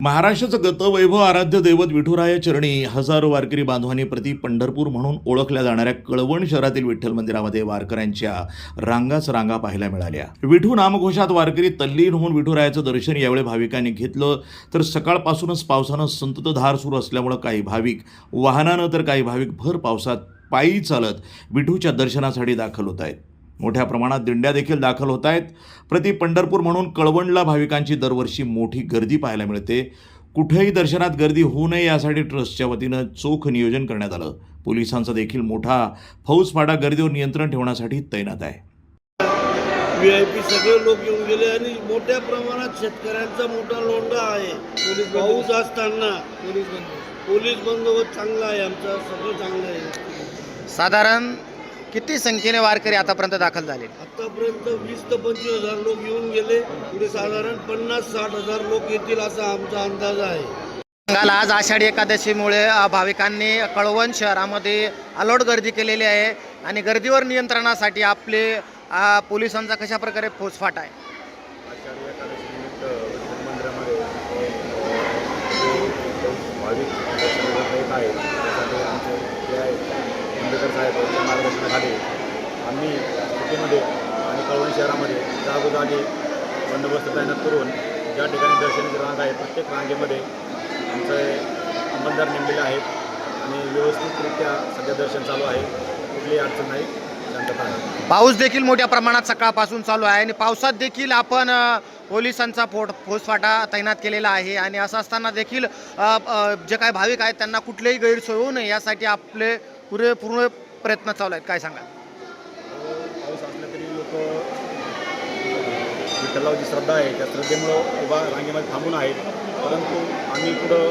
महाराष्ट्राचं गतवैभव आराध्य दैवत विठुराया चरणी हजारो वारकरी बांधवांनी प्रति पंढरपूर म्हणून ओळखल्या जाणाऱ्या कळवण शहरातील विठ्ठल मंदिरामध्ये वारकऱ्यांच्या रांगाच रांगा पाहायला मिळाल्या. विठू नामघोषात वारकरी तल्लीन होऊन विठुरायाचं दर्शन यावेळी भाविकांनी घेतलं. तर सकाळपासूनच पावसानं संततधार सुरू असल्यामुळं काही भाविक वाहनानं तर काही भाविक भर पावसात पायी चालत विठूच्या दर्शनासाठी दाखल होत आहेत. मोठ्या प्रमाणात दिंड्या देखील दाखल होत आहेत. प्रति पंढरपूर म्हणून कळवणला भाविकांची दरवर्षी मोठी गर्दी पाहायला मिळते. कुठेही दर्शनात गर्दी होऊ नये यासाठी ट्रस्टच्या वतीनं चोख नियोजन करण्यात आलं. पोलिसांचा देखील मोठा फौजफाटा गर्दीवर नियंत्रण ठेवण्यासाठी तैनात आहे. व्ही आय पी सगळे लोक येऊन गेले आणि मोठ्या प्रमाणात शेतकऱ्यांचा मोठा लोंढा आहे. पोलीस पाऊस असताना पोलीस बंदोबस्त. पोलीस बंदोबस्त चांगला आहे आमचा सगळं चांगलं आहे. साधारण किती संख्येने वारकरी आतापर्यंत दाखल झाले? आतापर्यंत वीस ते पंचवीस हजार लोक येऊन गेले. पुढे साधारण पन्नास साठ हजार लोक येतील असा आमचा अंदाज आहे. सांगाल आज आषाढी एकादशीमुळे भाविकांनी कळवण शहरामध्ये अलोट गर्दी केलेली आहे आणि गर्दीवर नियंत्रणासाठी आपले पोलिसांचा कशा प्रकारे फौजफाट आहे? आषाढी एकादशीनिमित्त मंदिरामध्ये भाविक येत आहे त्यासाठी आमचे जे आहे आंबेडकर साहेब मार्गदर्शनाखाली आम्ही सिटीमध्ये आणि कळवण शहरामध्ये जागोजागी बंदोबस्त तैनात करून ज्या ठिकाणी दर्शनाची रांग आहे प्रत्येक रांगेमध्ये आमचे अंमलदार नेमलेले आहेत आणि व्यवस्थितरित्या सध्या दर्शन चालू आहे. कुठलीही अडचण नाही. शांतता आहे पाऊस देखील मोठ्या प्रमाणात सकाळपासून चालू आहे आणि पावसात देखील आपण पोलिसांचा फोट फौजफाटा तैनात केलेला आहे आणि असं असताना देखील जे काही भाविक आहेत त्यांना कुठलेही गैरसोय होऊ नये यासाठी आपले पुरे पूर्ण प्रयत्न चालू आहेत काय सांगाल? पाऊस असला तरी लोक विठ्ठलावर जी श्रद्धा आहे त्या श्रद्धेमुळं उभा रांगेमध्ये थांबून आहेत. परंतु आम्ही पुढं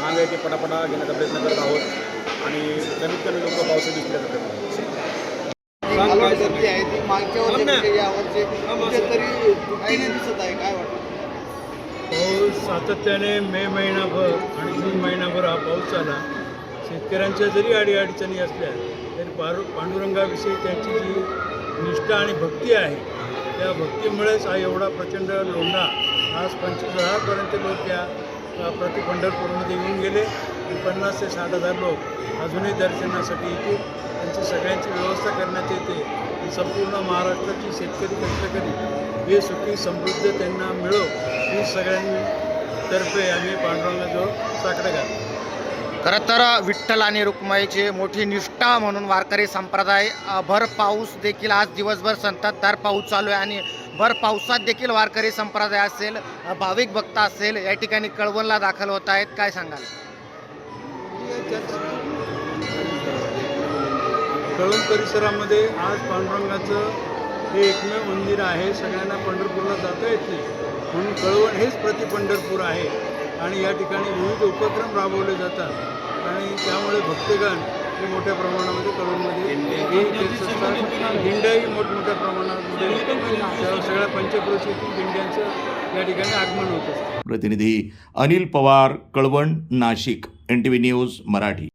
रांग आहे ते पटापटा घेण्याचा प्रयत्न करत आहोत आणि कमीत कमी लोक पावसात दिसल्या जातात पाऊस सातत्याने मे महिनाभर आणि जून महिनाभर हा पाऊस झाला. शेतकऱ्यांच्या जरी अडीअडचणी असल्या तरी पारू पांडुरंगाविषयी त्यांची जी निष्ठा आणि भक्ती आहे त्या भक्तीमुळेच हा एवढा प्रचंड लोंढा आज पंचवीस हजारपर्यंत लोक त्या प्रति पंढरपूरमध्ये येऊन गेले. पन्नास ते साठ हजार लोक अजूनही दर्शनासाठी येतील. त्यांची सगळ्यांची व्यवस्था करण्यात येते. संपूर्ण महाराष्ट्राची शेतकरी कष्टकरी हे सुखी समृद्ध त्यांना मिळो ही सगळ्यांतर्फे आम्ही पांडुरंगाजवळ साकडं घालतो खरं तर विठ्ठल आणि रुक्माईची मोठी निष्ठा म्हणून वारकरी संप्रदाय भर पाऊस देखील आज दिवसभर संततधार पाऊस चालू आहे आणि भर पावसात देखील वारकरी संप्रदाय असेल भाविक भक्त असेल या ठिकाणी कळवणला दाखल होत आहेत. काय सांगाल? कळवण परिसरामध्ये आज पांडुरंगाचं हे एकमेव मंदिर आहे. सगळ्यांना पंढरपूरला जाता येत नाही. म्हणून कळवण हेच प्रति पंढरपूर आहे. आणि या ठिकाणी विविध उपक्रम राबवले जातात. आणि त्यामुळे भक्तगण हे मोठ्या प्रमाणामध्ये असतात दिंड्याही मोठमोठ्या प्रमाणामध्ये सगळ्या पंचक्रोशीतील दिंड्यांचं या ठिकाणी आगमन होत असतं. प्रतिनिधी Anil Pawar Kalwan Nashik N T V news Marathi.